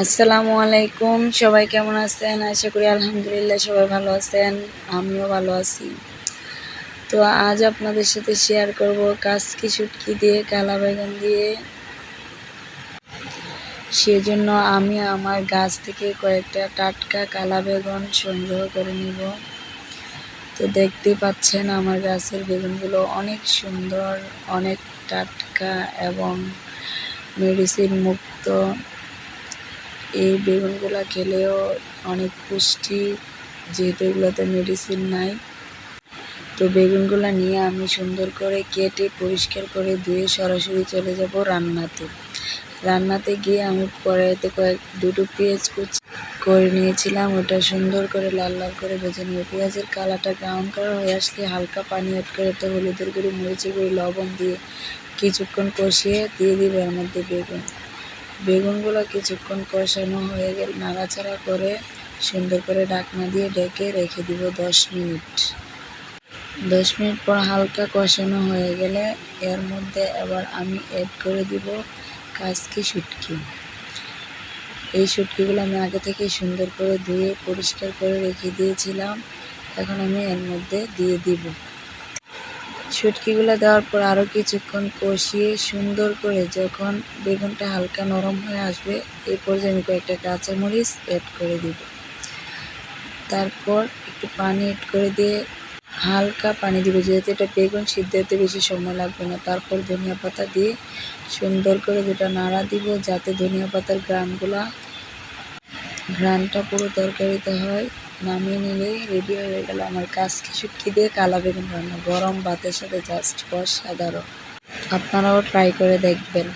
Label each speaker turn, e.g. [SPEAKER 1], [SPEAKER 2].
[SPEAKER 1] আসসালামু আলাইকুম। সবাই কেমন আছেন? আশা করি আলহামদুলিল্লাহ সবাই ভালো আছেন। আমিও ভালো আছি। তো আজ আপনাদের সাথে শেয়ার করব কাসকি শুটকি দিয়ে, কালা বেগুন দিয়ে। সেজন্য আমি আমার গাছ থেকে কয়েকটা টাটকা কালা বেগুন সংগ্রহ করে নিব। তো দেখতেই পাচ্ছেন আমার গাছের বেগুনগুলো অনেক সুন্দর, অনেক টাটকা এবং মেডিসিন মুক্ত। এই বেগুনগুলো খেলেও অনেক পুষ্টি, যেহেতু এগুলোতে মেডিসিন নাই। তো বেগুনগুলো নিয়ে আমি সুন্দর করে কেটে পরিষ্কার করে ধুয়ে সরাসরি চলে যাব রান্নাতে। রান্নাতে গিয়ে আমি কড়াইতে কয়েক, দুটো পেঁয়াজ কুচি করে নিয়েছিলাম। ওটা সুন্দর করে লাল লাল করে ভেজে নেব। পেঁয়াজের কালারটা ব্রাউন কালার হয়ে আসলে হালকা পানি অ্যাড করে তো হলুদের গুঁড়ি, মরিচের গুঁড়ি, লবণ দিয়ে কিছুক্ষণ কষিয়ে দিয়ে দিব এর মধ্যে বেগুন। বেগুনগুলো কিছুক্ষণ কষানো হয়ে গেলে। নাড়াচাড়া করে সুন্দর করে ঢাকনা দিয়ে ডেকে রেখে দিব দশ মিনিট। দশ মিনিট পর হালকা কষানো হয়ে গেলে এর মধ্যে এবার আমি অ্যাড করে দিব কাজকি শুটকি। এই শুটকিগুলো আমি আগে থেকে সুন্দর করে ধুয়ে পরিষ্কার করে রেখে দিয়েছিলাম। এখন আমি এর মধ্যে দিয়ে দিব। শুটকিগুলো দেওয়ার পর আরও কিছুক্ষণ কষিয়ে সুন্দর করে যখন বেগুনটা হালকা নরম হয়ে আসবে এই পর্যায়ে আমি কয়েকটা কাঁচামরিচ অ্যাড করে দিব। তারপর একটু পানি অ্যাড করে দিয়ে হালকা পানি দিব, যেহেতু এটা বেগুন সিদ্ধ হতে বেশি সময় লাগবে না। তারপর ধনিয়া পাতা দিয়ে সুন্দর করে দুটা নাড়া দিব, যাতে ধনিয়া পাতার গ্রানগুলা ঘ্রানটা পুরো তরকারিতে হয়। নামিয়ে নিলেই রেডি হয়ে গেল আমার কাজ। কিছু খিদে কালা বেগুন রান্না, গরম ভাতের সাথে জাস্ট অসাধারণ। আপনারাও ট্রাই করে দেখবেন।